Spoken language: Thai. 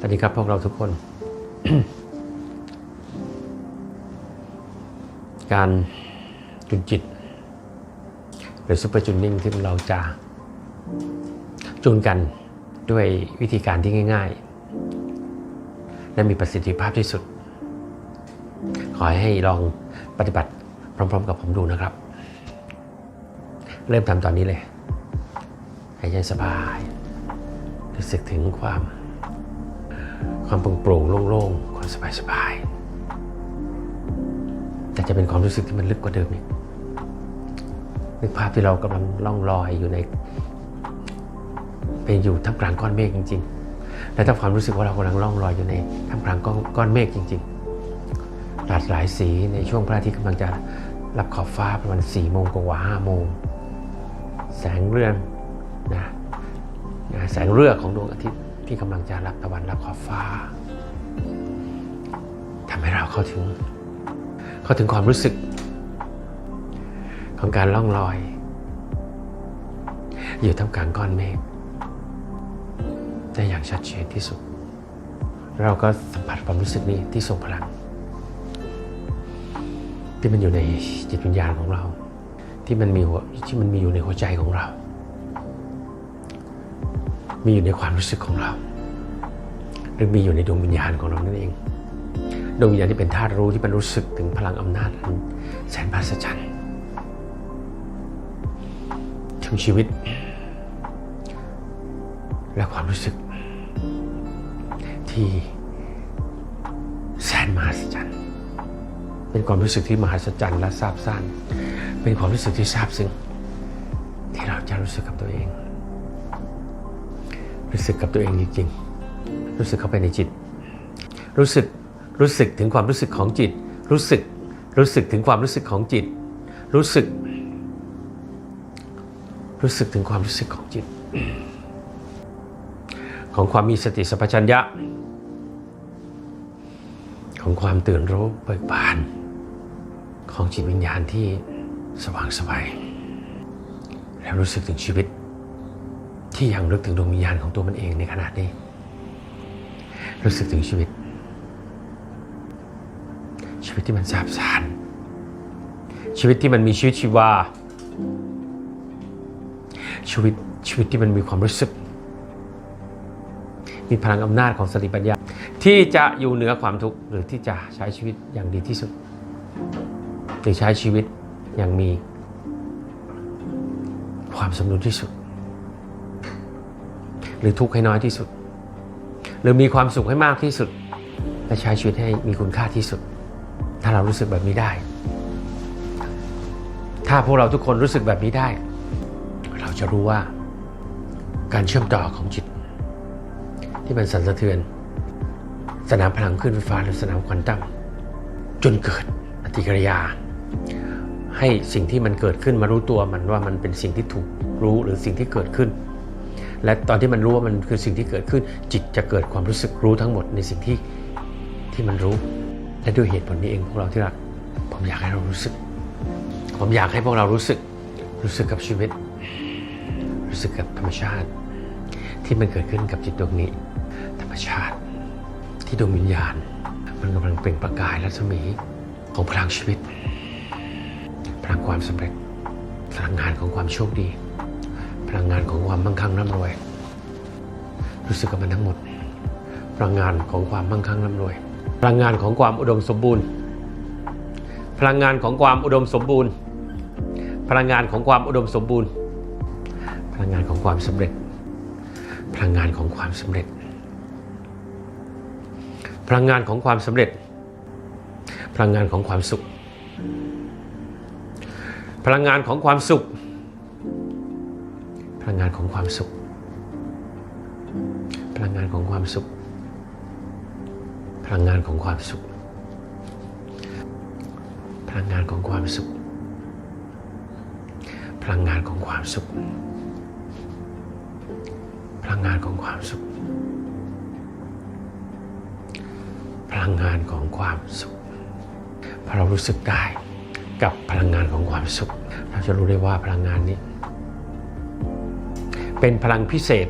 สวัสดีครับพวกเราทุกคน การจุนจิต หรือซูเปอร์จูนนิ่งที่เราจะจูนกันด้วยวิธีการที่ง่าย ๆ และมีประสิทธิภาพที่สุด ขอให้ลองปฏิบัติพร้อม ๆ กับผมดูนะครับ เริ่มทำตอนนี้เลยหายใจสบาย รู้สึกถึงความ ความโปร่งๆโล่งๆ ความสบายๆแต่จะเป็นความรู้สึกที่มันลึกกว่าเดิมอีกนึกภาพที่เรากำลังล่องลอยอยู่ใน เป็นอยู่ท่ามกลางก้อนเมฆจริง ๆ และถ้าความรู้สึกว่าเรากำลังล่องลอยอยู่ในท่ามกลางก้อนก้อนเมฆจริง ๆ หลากหลายสีในช่วงพระอาทิตย์กำลังจะรับขอบฟ้าประมาณสี่โมงกว่าห้าโมงแสงเรือนนะนะแสงเรือของดวงอาทิตย์ ที่กำลังจะรับตะวันรับขอบฟ้าทำให้เราเข้าถึง เข้าถึงความรู้สึก ของการล่องลอย อยู่ท่ามกลางก้อนเมฆได้อย่างชัดเจนที่สุด เราก็สัมผัสความรู้สึกนี้ที่ทรงพลัง ที่มันอยู่ในจิตวิญญาณของเรา ที่มันมีหัวที่มันมีอยู่ในหัวใจของเรา มีอยู่ในความรู้สึกของเรา หรือมีอยู่ในดวงวิญญาณของเรานั่นเอง ดวงวิญญาณที่เป็นธาตุรู้ที่มันรู้สึกถึงพลังอำนาจแสนมหัศจรรย์ถึงชีวิต และความรู้สึก ที่แสนมหัศจรรย์เป็นความรู้สึกที่มหัศจรรย์และซาบซ่านเป็นความรู้สึกที่ซาบซึ้งที่เราจะรู้สึกกับตัวเอง รู้สึกกับตัวเองจริงๆ รู้สึกเข้าไปในจิต รู้สึกรู้สึกถึงความรู้สึกของจิต รู้สึกรู้สึกถึงความรู้สึกของจิต รู้สึก รู้สึกถึงความรู้สึกของจิต ของความมีสติสัพพัญญะ ของความตื่นรู้เบิกบาน ของจิตวิญญาณที่สว่างสบายแล้วรู้สึกถึงชีวิต ที่ยังลึกถึงดวงวิญญาณของตัวมันเองในขณะนี้ รู้สึกถึงชีวิต ชีวิตที่มันซาบซ่านชีวิตที่มันมีชีวิตชีวา ชีวิตชีวิตที่มันมีความรู้สึก มีพลังอำนาจของสติปัญญา ที่จะอยู่เหนือความทุกข์หรือที่จะใช้ชีวิตอย่างดีที่สุดหรือใช้ชีวิตอย่างมีความสมดุลที่สุด หรือทุกข์ให้น้อยที่สุด หรือมีความสุขให้มากที่สุด และใช้ชีวิตให้มีคุณค่าที่สุด ถ้าเรารู้สึกแบบนี้ได้ ถ้าพวกเราทุกคนรู้สึกแบบนี้ได้ เราจะรู้ว่าการเชื่อมต่อของจิต ที่มันสั่นสะเทือน สนามพลังขึ้นไฟฟ้าหรือสนามควอนตัมจนเกิดปฏิกิริยา ให้สิ่งที่มันเกิดขึ้นมารู้ตัวมันว่ามันเป็นสิ่งที่ถูกรู้หรือสิ่งที่เกิดขึ้น และตอนที่มันรู้ว่ามันคือสิ่งที่เกิดขึ้น จิตจะเกิดความรู้สึกรู้ทั้งหมดในสิ่งที่ที่มันรู้ และด้วยเหตุผลนี้เองพวกเราที่รัก ผมอยากให้เรารู้สึก ผมอยากให้พวกเรารู้สึก รู้สึกกับชีวิต รู้สึกกับธรรมชาติ ที่มันเกิดขึ้นกับจิตดวงนี้ ธรรมชาติ ที่ดวงวิญญาณ มันกำลังเปล่งประกายรัศมีของพลังชีวิตพลังความสำเร็จพลังงานของความโชคดี งงานของความมั่งคั่งร่ำรวย รู้สึกกับมันทั้งหมด พลังงานของความมั่งคั่งร่ำรวย พลังงานของความอุดมสมบูรณ์ พลังงานของความอุดมสมบูรณ์ พลังงานของความอุดมสมบูรณ์ พลังงานของความสำเร็จ พลังงานของความสำเร็จ พลังงานของความสำเร็จ พลังงานของความสุข พลังงานของความสุข ลังงานของความสุข พลังงานของความสุข พลังงานของความสุข พลังงานของความสุข พลังงานของความสุข พลังงานของความสุข พลังงานของความสุขพอเรารู้สึกได้กับพลังงานของความสุข เราจะรู้ได้ว่าพลังงานนี้ เป็นพลังพิเศษ